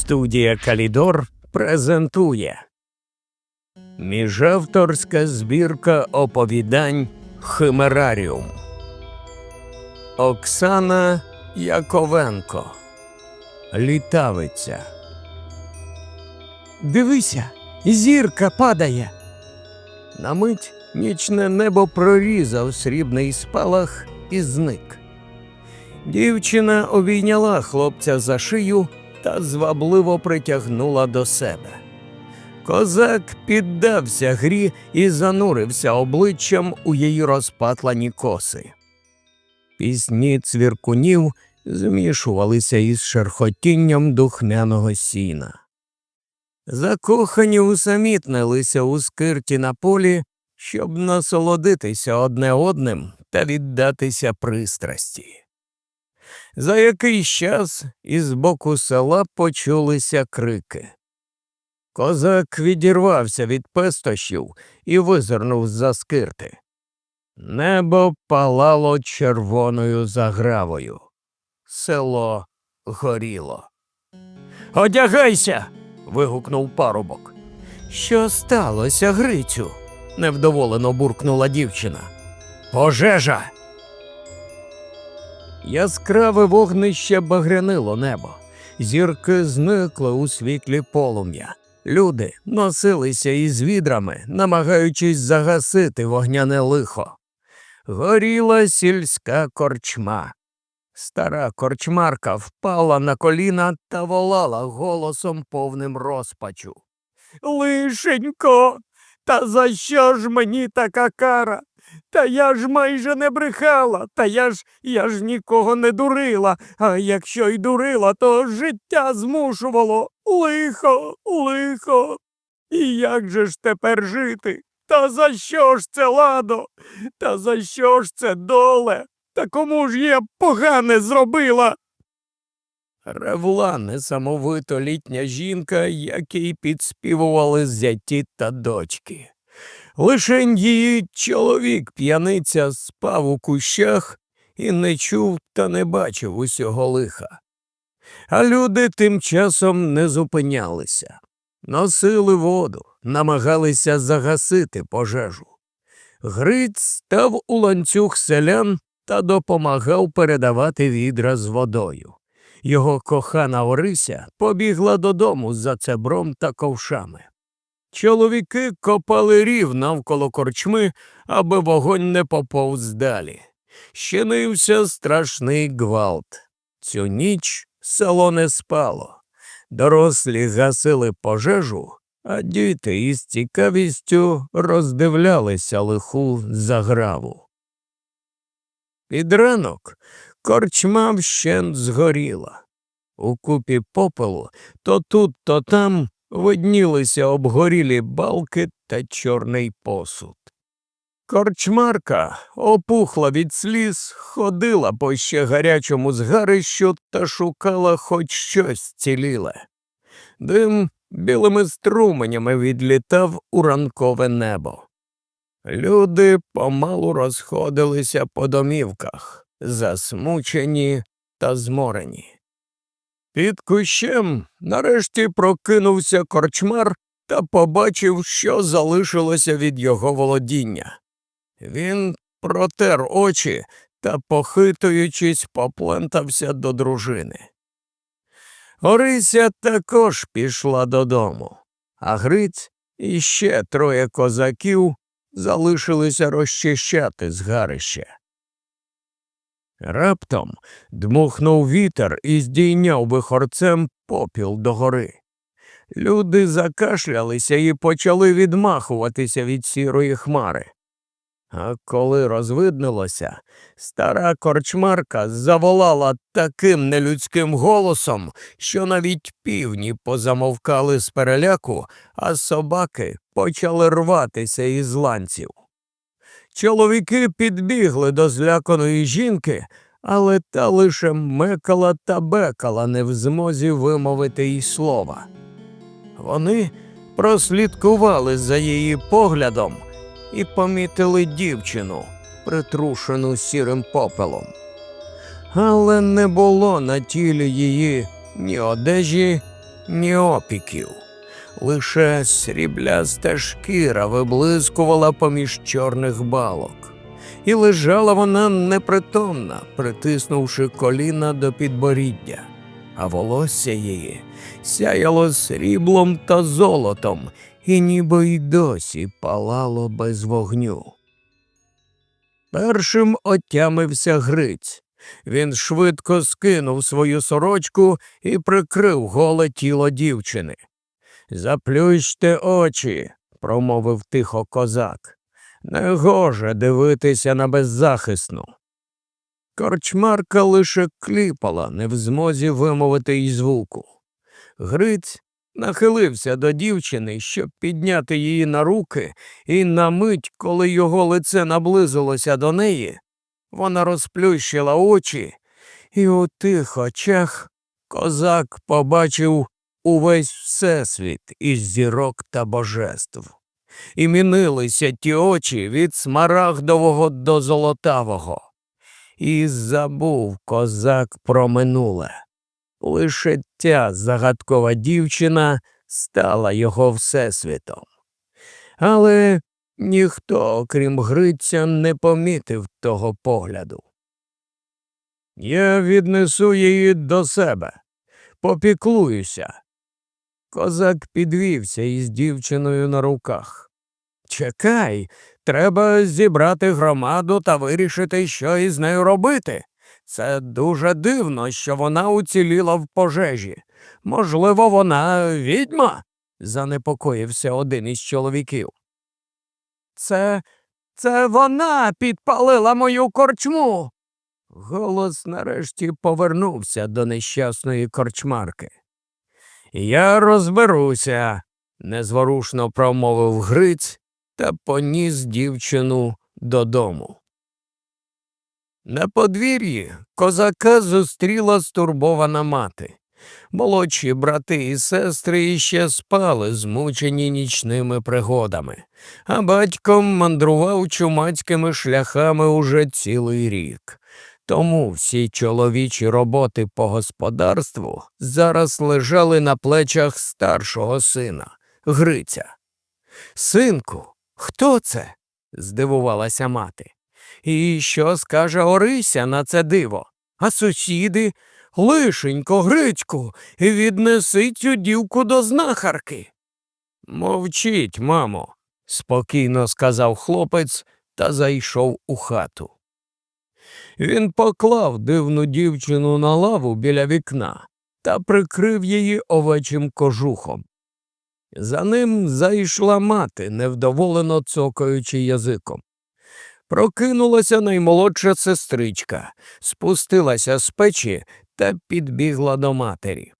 Студія Калідор презентує Міжавторська збірка оповідань Химераріум Оксана Яковенко Літавиця Дивися, зірка падає. На мить нічне небо прорізав срібний спалах і зник. Дівчина обійняла хлопця за шию та звабливо притягнула до себе. Козак піддався грі і занурився обличчям у її розпатлані коси. Пісні цвіркунів змішувалися із шерхотінням духмяного сіна. Закохані усамітнилися у скирті на полі, щоб насолодитися одне одним та віддатися пристрасті. За якийсь час із боку села почулися крики. Козак відірвався від пестощів і визирнув з-за скирти. Небо палало червоною загравою. Село горіло. Одягайся. вигукнув парубок. Що сталося, Грицю? невдоволено буркнула дівчина. Пожежа. Яскраве вогнище багрянило небо. Зірки зникли у світлі полум'я. Люди носилися із відрами, намагаючись загасити вогняне лихо. Горіла сільська корчма. Стара корчмарка впала на коліна та волала голосом повним розпачу. Лишенько, та за що ж мені така кара? Та я ж майже не брехала, та я ж я ж нікого не дурила, а якщо й дурила, то життя змушувало. Лихо, лихо. І як же ж тепер жити? Та за що ж це ладо? Та за що ж це доле? Та кому ж я погане зробила? Ревла несамовито літня жінка, якій підспівували зяті та дочки. Лишень її чоловік п'яниця спав у кущах і не чув та не бачив усього лиха. А люди тим часом не зупинялися, носили воду, намагалися загасити пожежу. Гриць став у ланцюг селян та допомагав передавати відра з водою. Його кохана Орися побігла додому за цебром та ковшами. Чоловіки копали рів навколо корчми, аби вогонь не поповз далі. Щинився страшний гвалт. Цю ніч село не спало. Дорослі гасили пожежу, а діти із цікавістю роздивлялися лиху заграву. Під ранок корчма вщент згоріла. У купі попелу то тут, то там виднілися обгорілі балки та чорний посуд. Корчмарка опухла від сліз, ходила по ще гарячому згарищу та шукала хоч щось ціліле. Дим білими струменями відлітав у ранкове небо. Люди помалу розходилися по домівках, засмучені та зморені. Під кущем нарешті прокинувся корчмар та побачив, що залишилося від його володіння. Він протер очі та, похитуючись, поплентався до дружини. Орися також пішла додому, а Гриць і ще троє козаків залишилися розчищати згарище. Раптом дмухнув вітер і здійняв вихорцем попіл догори. Люди закашлялися і почали відмахуватися від сірої хмари. А коли розвиднилося, стара корчмарка заволала таким нелюдським голосом, що навіть півні позамовкали з переляку, а собаки почали рватися із ланців. Чоловіки підбігли до зляканої жінки, але та лише мекала та бекала, не в змозі вимовити й слова. Вони прослідкували за її поглядом і помітили дівчину, притрушену сірим попелом. Але не було на тілі її ні одежі, ні опіків. Лише срібляста шкіра виблискувала поміж чорних балок, і лежала вона непритомна, притиснувши коліна до підборіддя, а волосся її сяяло сріблом та золотом, і ніби й досі палало без вогню. Першим отямився Гриць. Він швидко скинув свою сорочку і прикрив голе тіло дівчини. Заплющте очі, промовив тихо козак. Негоже дивитися на беззахисну. Корчмарка лише кліпала, не в змозі вимовити й звуку. Гриць нахилився до дівчини, щоб підняти її на руки, і на мить, коли його лице наблизилося до неї, вона розплющила очі, і у тих очах козак побачив увесь всесвіт із зірок та божеств. І мінилися ті очі від смарагдового до золотавого. І забув козак про минуле. Лише ця загадкова дівчина стала його всесвітом. Але ніхто, окрім Гриця, не помітив того погляду. Я віднесу її до себе, попіклуюся. Козак підвівся із дівчиною на руках. Чекай, треба зібрати громаду та вирішити, що із нею робити. Це дуже дивно, що вона уціліла в пожежі. Можливо, вона відьма? занепокоївся один із чоловіків. Це це вона підпалила мою корчму. Голос нарешті повернувся до нещасної корчмарки. Я розберуся, незворушно промовив Гриць та поніс дівчину додому. На подвір'ї козака зустріла стурбована мати. Молодші брати і сестри іще спали, змучені нічними пригодами, а батько мандрував чумацькими шляхами уже цілий рік. Тому всі чоловічі роботи по господарству зараз лежали на плечах старшого сина, Гриця. Синку, хто це? здивувалася мати. І що скаже Орися на це диво? А сусіди? Лишенько, Грицьку, віднеси цю дівку до знахарки. Мовчіть, мамо, спокійно сказав хлопець та зайшов у хату. Він поклав дивну дівчину на лаву біля вікна та прикрив її овечим кожухом. За ним зайшла мати, невдоволено цокаючи язиком. Прокинулася наймолодша сестричка, спустилася з печі та підбігла до матері.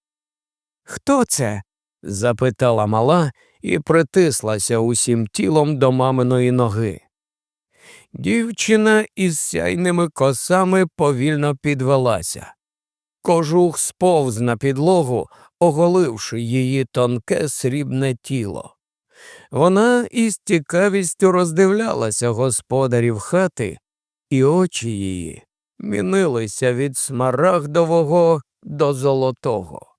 Хто це? запитала мала і притислася усім тілом до маминої ноги. Дівчина із сяйними косами повільно підвелася. Кожух сповз на підлогу, оголивши її тонке срібне тіло. Вона із цікавістю роздивлялася господарів хати, і очі її мінилися від смарагдового до золотого.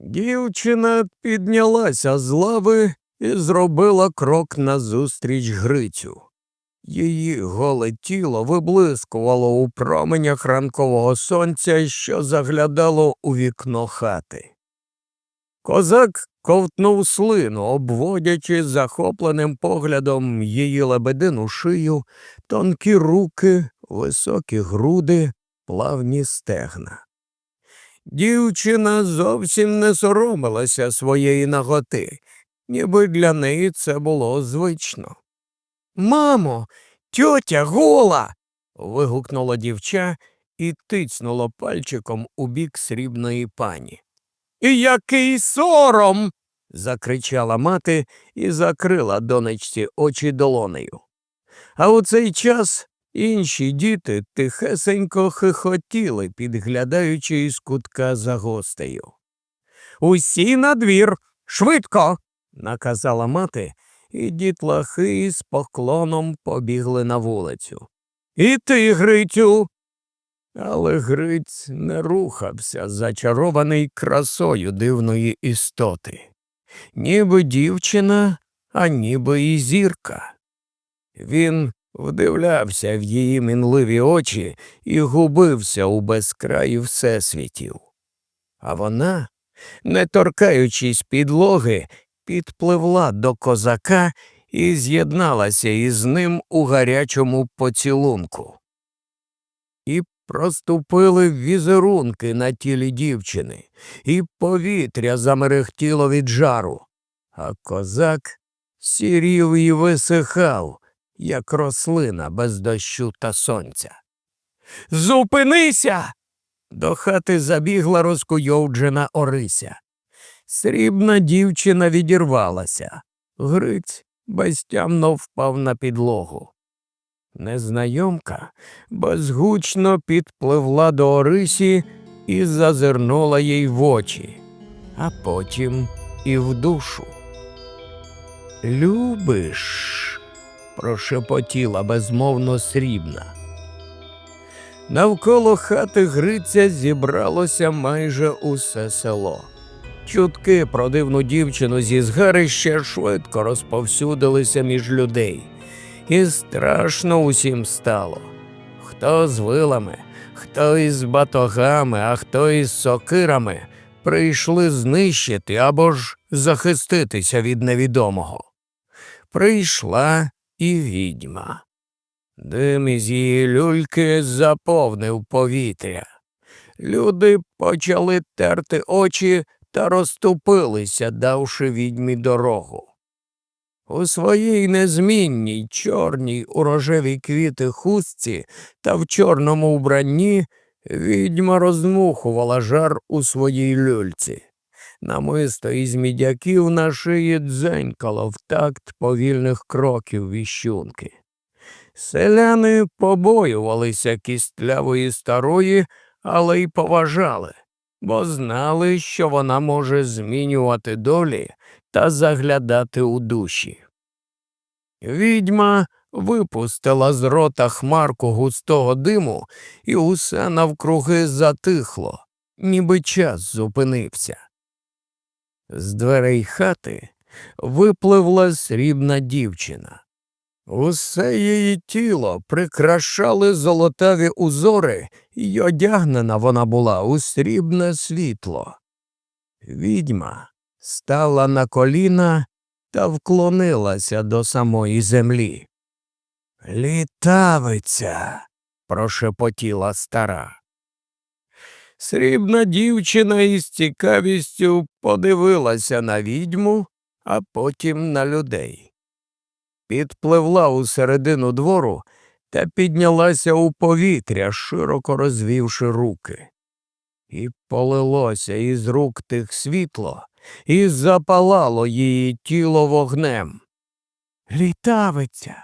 Дівчина піднялася з лави і зробила крок назустріч Грицю. Її голе тіло виблискувало у променях ранкового сонця, що заглядало у вікно хати. Козак ковтнув слину, обводячи захопленим поглядом її лебедину шию, тонкі руки, високі груди, плавні стегна. Дівчина зовсім не соромилася своєї наготи, ніби для неї це було звично. Мамо, тьотя гола. вигукнуло дівча і тицнуло пальчиком у бік срібної пані. І який сором. закричала мати і закрила донечці очі долонею. А у цей час інші діти тихесенько хихотіли, підглядаючи із кутка за гостею. Усі на двір, швидко, наказала мати, і дітлахи з поклоном побігли на вулицю. І ти, Гритю. Але Гриць не рухався, зачарований красою дивної істоти. Ніби дівчина, а ніби і зірка. Він вдивлявся в її мінливі очі і губився у безкраї всесвітів. А вона, не торкаючись підлоги, підпливла до козака і з'єдналася із ним у гарячому поцілунку. І проступили візерунки на тілі дівчини, і повітря замерехтіло від жару, а козак сірів і висихав, як рослина без дощу та сонця. Зупинися. До хати забігла розкуйовджена Орися. Срібна дівчина відірвалася. Гриць безтямно впав на підлогу. Незнайомка безгучно підпливла до Орисі і зазирнула їй в очі, а потім і в душу. Любиш, прошепотіла безмовно срібна. Навколо хати Гриця зібралося майже усе село. Чутки про дивну дівчину зі згарища швидко розповсюдилися між людей, і страшно усім стало. Хто з вилами, хто із батогами, а хто із сокирами прийшли знищити або ж захиститися від невідомого. Прийшла і відьма. Дим із її люльки заповнив повітря. Люди почали терти очі та розступилися, давши відьмі дорогу. У своїй незмінній чорній у рожевій квіти хустці та в чорному вбранні відьма роздмухувала жар у своїй люльці. Намисто із мідяків на шиї дзенькало в такт повільних кроків віщунки. Селяни побоювалися кістлявої старої, але й поважали, бо знали, що вона може змінювати долі та заглядати у душі. Відьма випустила з рота хмарку густого диму, і усе навкруги затихло, ніби час зупинився. З дверей хати випливла срібна дівчина. Усе її тіло прикрашали золотаві узори, й одягнена вона була у срібне світло. Відьма стала на коліна та вклонилася до самої землі. Літавиця, прошепотіла стара. Срібна дівчина із цікавістю подивилася на відьму, а потім на людей. Підпливла у середину двору та піднялася у повітря, широко розвівши руки. І полилося із рук тих світло, і запалало її тіло вогнем. Літавиця,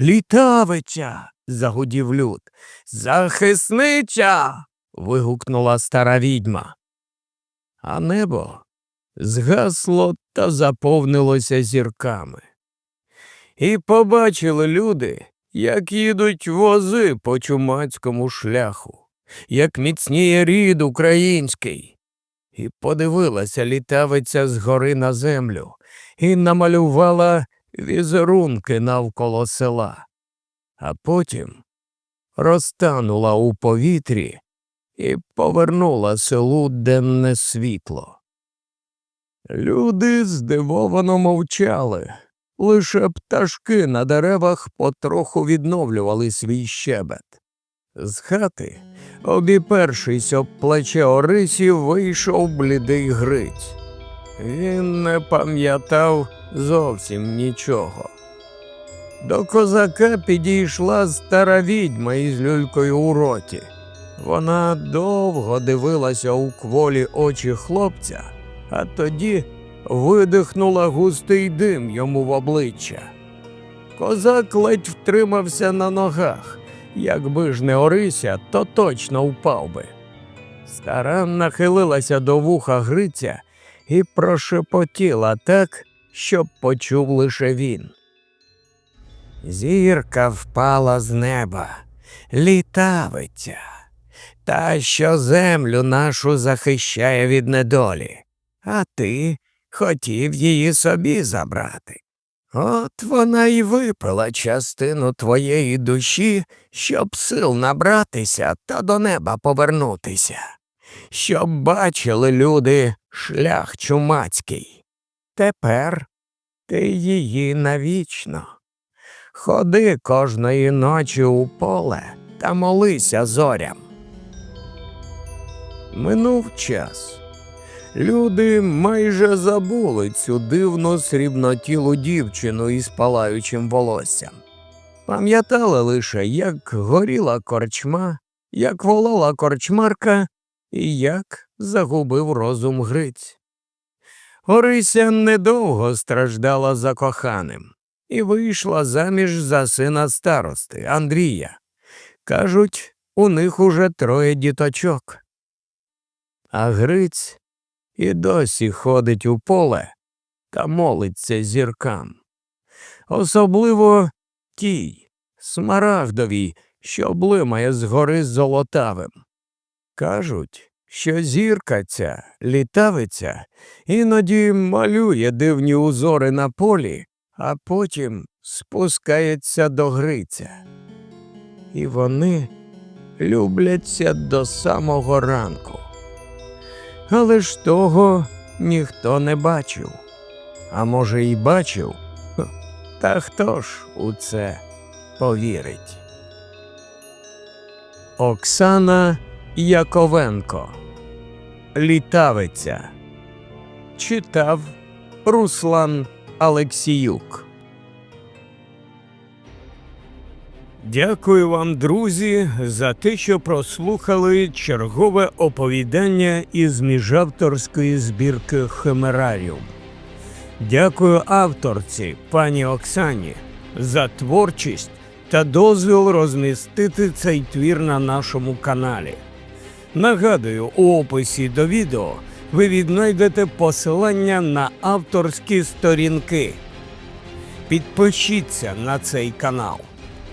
літавиця. загудів люд. Захисниця. вигукнула стара відьма. А небо згасло та заповнилося зірками. І побачили люди, як їдуть вози по чумацькому шляху, як міцніє рід український. І подивилася літавиця згори на землю і намалювала візерунки навколо села, а потім розтанула у повітрі і повернула селу денне світло. Люди здивовано мовчали, лише пташки на деревах потроху відновлювали свій щебет. З хати, обіпершись об плече Орисі, вийшов блідий Гриць. Він не пам'ятав зовсім нічого. До козака підійшла стара відьма із люлькою у роті. Вона довго дивилася у кволі очі хлопця, а тоді видихнула густий дим йому в обличчя. Козак ледь втримався на ногах. Якби ж не Орися, то точно впав би. Стара нахилилася до вуха Гриця і прошепотіла так, щоб почув лише він. Зірка впала з неба, літавиця. та що землю нашу захищає від недолі, а ти хотів її собі забрати. От вона й випила частину твоєї душі, щоб сил набратися та до неба повернутися, щоб бачили люди шлях чумацький. Тепер ти її навічно. Ходи кожної ночі у поле та молися зорям. Минув час. Люди майже забули цю дивну срібнотілу дівчину із палаючим волоссям. Пам'ятали лише, як горіла корчма, як волала корчмарка і як загубив розум Гриць. Орися недовго страждала за коханим і вийшла заміж за сина старости Андрія. Кажуть, у них уже троє діточок. А Гриць і досі ходить у поле та молиться зіркам. Особливо тій, смарагдовій, що блимає згори золотавим. Кажуть, що зірка ця, літавиця, іноді малює дивні узори на полі, а потім спускається до Гриця. І вони любляться до самого ранку. Але ж того ніхто не бачив. А може, і бачив? Та хто ж у це повірить? Оксана Яковенко Літавиця Читав Руслан Алексіюк. Дякую вам, друзі, за те, що прослухали чергове оповідання із міжавторської збірки Химераріум. Дякую авторці пані Оксані за творчість та дозвіл розмістити цей твір на нашому каналі. Нагадую, у описі до відео ви віднайдете посилання на авторські сторінки. Підпишіться на цей канал.